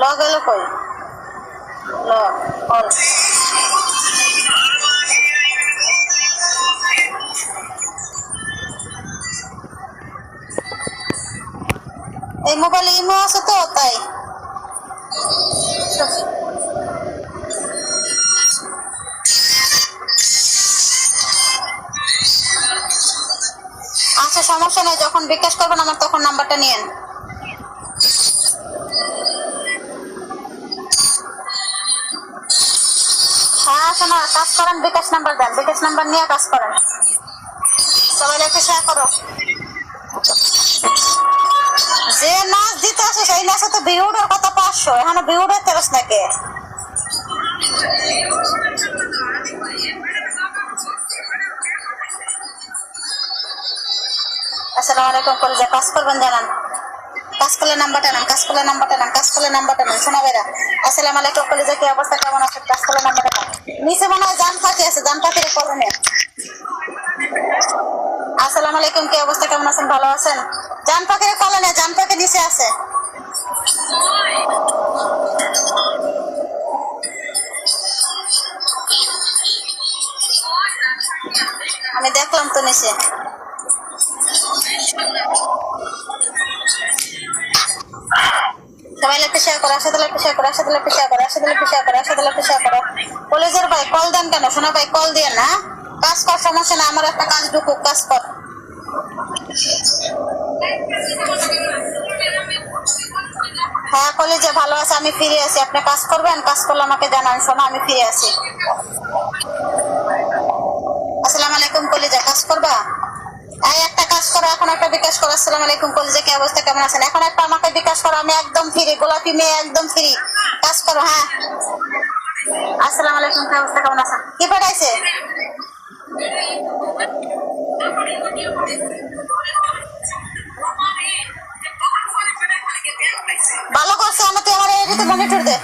ল গেল কই? ল কল এই মোবাইলে ইমো আছে তো, তাই। আচ্ছা সমস্যা নেই, যখন বিকাশ করবেন আমার তখন নাম্বারটা নিয়েন। শোনো কাজ করেন, বিকাশ নাম্বার দেন। বিকাশ নাম্বার নিয়ে কাজ করেন। সবাই শেয়ার করো। যে নাচ দিতে আসে, সেই নাচে তো বিউডের কত পাঁচশো। এখানে বিউডের তেরস নাকি? আসসালামু আলাইকুম করে যে কাজ করবেন জানান। করলে নাম্বারটা কাজ করলে নাম্বারটা কাজ করলে নাম্বারটা নেন। শোনা বেরা আসসালামু আলাইকুম যে কি অবস্থা, কেমন আছে করলে নাম্বারটা নেন। নিচে মনে হয় জান পাখি আছে জান পাখির কলে নেন আসসালামু আলাইকুম, কি অবস্থা, কেমন আছেন? ভালো আছেন? জান পাখির কলে নেন জান পাখি নিচে আছে। আমি দেখলাম তো নিচে। সবাই কেন? শোনা ভাই কল দিয়ে না কাজ কর, সমস্যা আমার একটা কাজ ঢুকুক, কাজ কর। হ্যাঁ কলেজে ভালো আছে, আমি ফিরে আছি। আপনি কাজ করবেন? কাজ করলে আমাকে জানান, শোনা, আমি ফিরে আছি। বিকাশ করা। এখন একটা বিকাশ করা। আসসালাম আলাইকুম, কলেজে, কি অবস্থা? কেমন আছেন? এখন একটা আমাকে বিকাশ করো। আমি একদম ফ্রি গোলাপি মেয়ে, একদম ফ্রি কাজ করো হ্যাঁ। আসসালাম আলাইকুম, কি অবস্থা? কেমন আছেন? কি পড়াইছে? ভালো করছে আমার তো আমার এডিতে মনিটর দে।